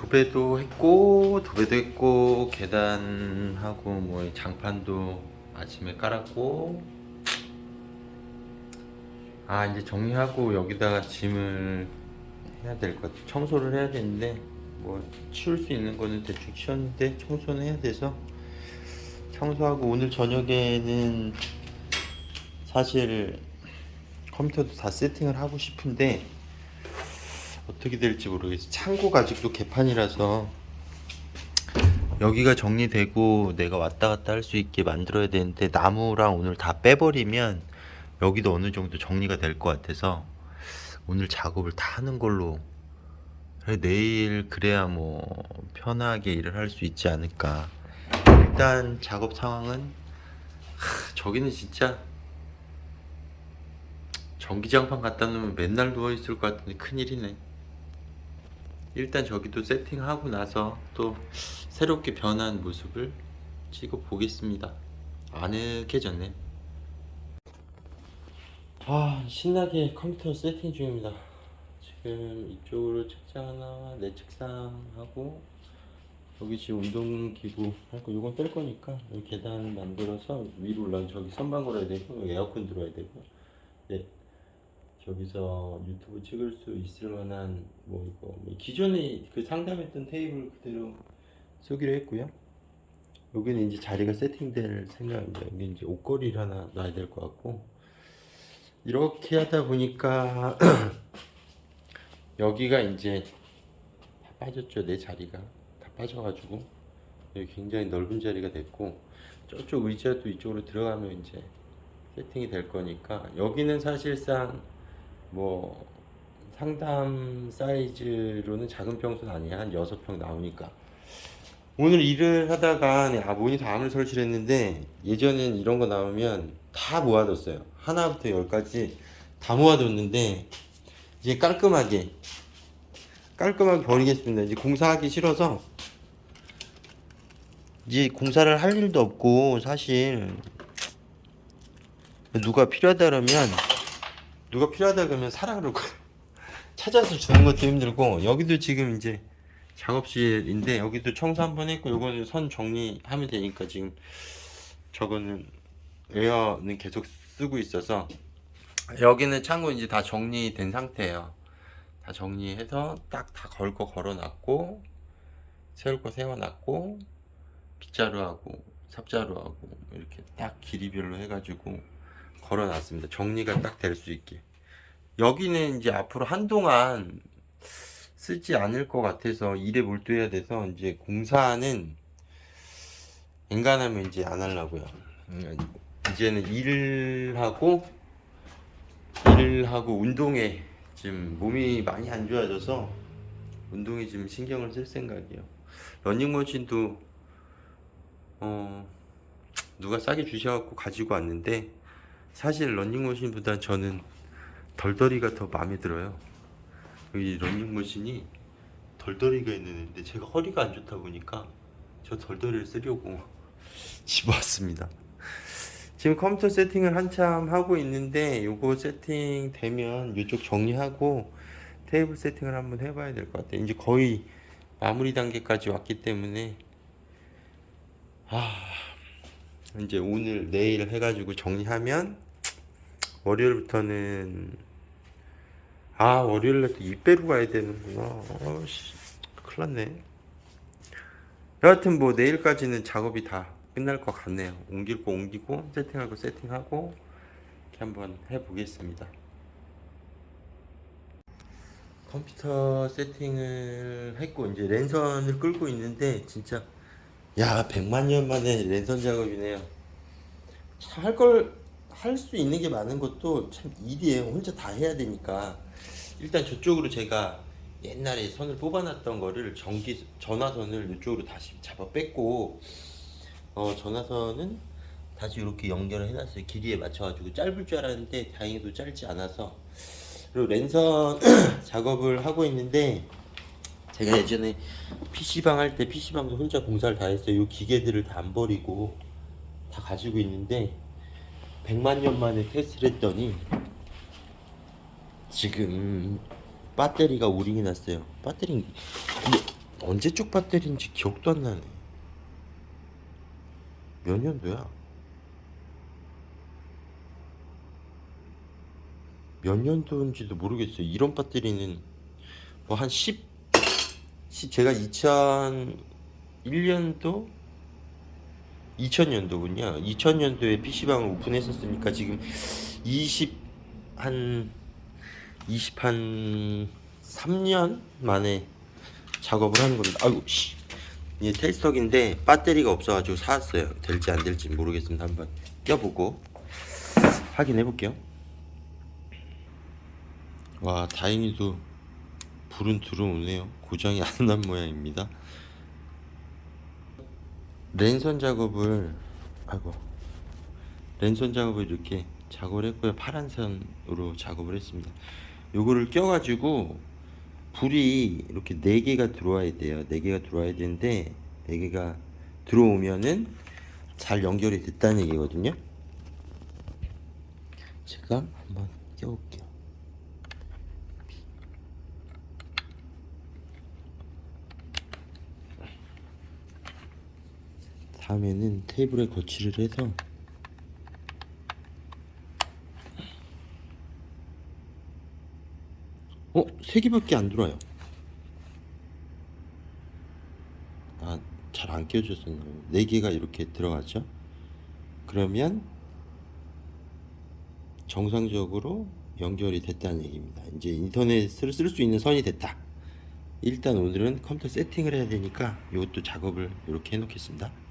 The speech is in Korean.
도배도 했고 도배도 했고 계단하고 뭐 장판도 아침에 깔았고. 아 이제 정리하고 여기다가 짐을 해야 될 것 같아 청소를 해야 되는데 뭐 치울 수 있는 거는 대충 치웠는데 청소는 해야 돼서 청소하고 오늘 저녁에는 사실 컴퓨터도 다 세팅을 하고 싶은데 어떻게 될지 모르겠어. 창고가 아직도 개판이라서 여기가 정리되고 내가 왔다 갔다 할 수 있게 만들어야 되는데 나무랑 오늘 다 빼버리면 여기도 어느 정도 정리가 될 것 같아서 오늘 작업을 다 하는 걸로 내일 그래야 뭐 편하게 일을 할 수 있지 않을까. 일단 작업 상황은 하, 저기는 진짜 전기장판 갖다 놓으면 맨날 누워 있을 것 같은데 큰일이네. 일단 저기도 세팅하고 나서 또 새롭게 변한 모습을 찍어 보겠습니다. 아늑해졌네. 아 신나게 컴퓨터 세팅 중입니다. 지금 이쪽으로 책장 하나, 내 책상하고 여기 지금 운동기구 할거 이건 뺄 거니까 여기 계단 만들어서 위로 올라 저기 선반 걸어야 되고 에어컨 들어야 되고 네. 저기서 유튜브 찍을 수 있을 만한 뭐 이거 뭐 기존에 그 상담했던 테이블 그대로 쓰기로 했고요. 여기는 이제 자리가 세팅될 생각입니다. 여기 이제 옷걸이를 하나 놔야 될 것 같고 이렇게 하다 보니까 여기가 이제 다 빠졌죠 내 자리가 다 빠져가지고 여기 굉장히 넓은 자리가 됐고 저쪽 의자도 이쪽으로 들어가면 이제 세팅이 될 거니까 여기는 사실상 뭐 상담 사이즈로는 작은 평수는 아니야 한 6평 나오니까. 오늘 일을 하다가 네, 아 모니터 암을 설치를 했는데 예전엔 이런 거 나오면 다 모아뒀어요. 하나부터 열까지 다 모아뒀는데 이제 깔끔하게 깔끔하게 버리겠습니다. 이제 공사하기 싫어서 이제 공사를 할 일도 없고 사실 누가 필요하다 그러면 누가 필요하다 그러면 사라 그러고 찾아서 주는 것도 힘들고 여기도 지금 이제 작업실인데 여기도 청소 한 번 했고 요거는 선 정리하면 되니까 지금 저거는 에어는 계속 쓰고 있어서 여기는 창고 이제 다 정리된 상태예요. 다 정리해서 딱 다 걸 거 걸어놨고 세울 거 세워놨고 빗자루하고 삽자루하고 이렇게 딱 길이별로 해가지고 걸어놨습니다. 정리가 딱 될 수 있게. 여기는 이제 앞으로 한동안 쓰지 않을 것 같아서 일에 몰두해야 돼서 이제 공사는 엔간하면 이제 안 하려고요. 음, 이제는 일하고 일하고 운동에 지금 몸이 많이 안 좋아져서 운동에 지금 신경을 쓸 생각이에요. 러닝머신도 어 누가 싸게 주셔갖고 가지고 왔는데 사실 런닝머신보다 저는 덜덜이가 더 마음에 들어요. 이 런닝머신이 덜덜이가 있는데 제가 허리가 안 좋다 보니까 저 덜덜이를 쓰려고 집어왔습니다. 지금 컴퓨터 세팅을 한참 하고 있는데 요거 세팅 되면 이쪽 정리하고 테이블 세팅을 한번 해봐야 될 것 같아요. 이제 거의 마무리 단계까지 왔기 때문에 아 이제 오늘 내일 해가지고 정리하면 월요일부터는 아 월요일날 또 입배로 가야 되는구나. 아씨 큰일 났네. 여하튼 뭐 내일까지는 작업이 다 끝날 것 같네요. 옮길 거 옮기고 세팅할 거 세팅하고 이렇게 한번 해보겠습니다. 컴퓨터 세팅을 했고 이제 랜선을 끌고 있는데 진짜 야 100만 년 만에 랜선 작업이네요. 참 할 걸 할 수 있는 게 많은 것도 참 일이에요. 혼자 다 해야 되니까. 일단 저쪽으로 제가 옛날에 선을 뽑아놨던 거를 전기 전화선을 이쪽으로 다시 잡아 뺐고 어 전화선은 다시 이렇게 연결을 해놨어요. 길이에 맞춰가지고. 짧을 줄 알았는데 다행히도 짧지 않아서. 그리고 랜선 작업을 하고 있는데 제가 예전에 PC방 할 때 PC방도 혼자 공사를 다 했어요. 이 기계들을 다 안 버리고 다 가지고 있는데 100만 년 만에 테스트를 했더니 지금 배터리가 오링이 났어요. 배터리 언제 쪽 배터리인지 기억도 안 나네. 몇 년도야? 몇 년도인지도 모르겠어요. 이런 배터리는 뭐 한 10, 10 제가 2001년도 2000년도군요. 2000년도에 PC방을 오픈했었으니까 지금 20 한 20 한 3년 만에 작업을 하는 겁니다. 아이고 씨. 이게 테스터기인데 배터리가 없어가지고 사왔어요. 될지 안 될지 모르겠습니다. 한번 껴보고 확인해 볼게요. 와 다행히도 불은 들어오네요. 고장이 안 난 모양입니다. 랜선 작업을 아이고 랜선 작업을 이렇게 작업을 했고요. 파란 선으로 작업을 했습니다. 요거를 껴가지고 불이 이렇게 네 개가 들어와야 돼요. 네 개가 들어와야 되는데 네 개가 들어오면은 잘 연결이 됐다는 얘기거든요. 제가 한번 껴볼게요. 다음에는 테이블에 거치를 해서 어? 세 개밖에 안 들어와요. 아, 잘안 껴졌었나 봐요. 네 개가 이렇게 들어가죠. 그러면 정상적으로 연결이 됐다는 얘기입니다. 이제 인터넷을 쓸 수 있는 선이 됐다. 일단 오늘은 컴퓨터 세팅을 해야 되니까 이것도 작업을 이렇게 해 놓겠습니다.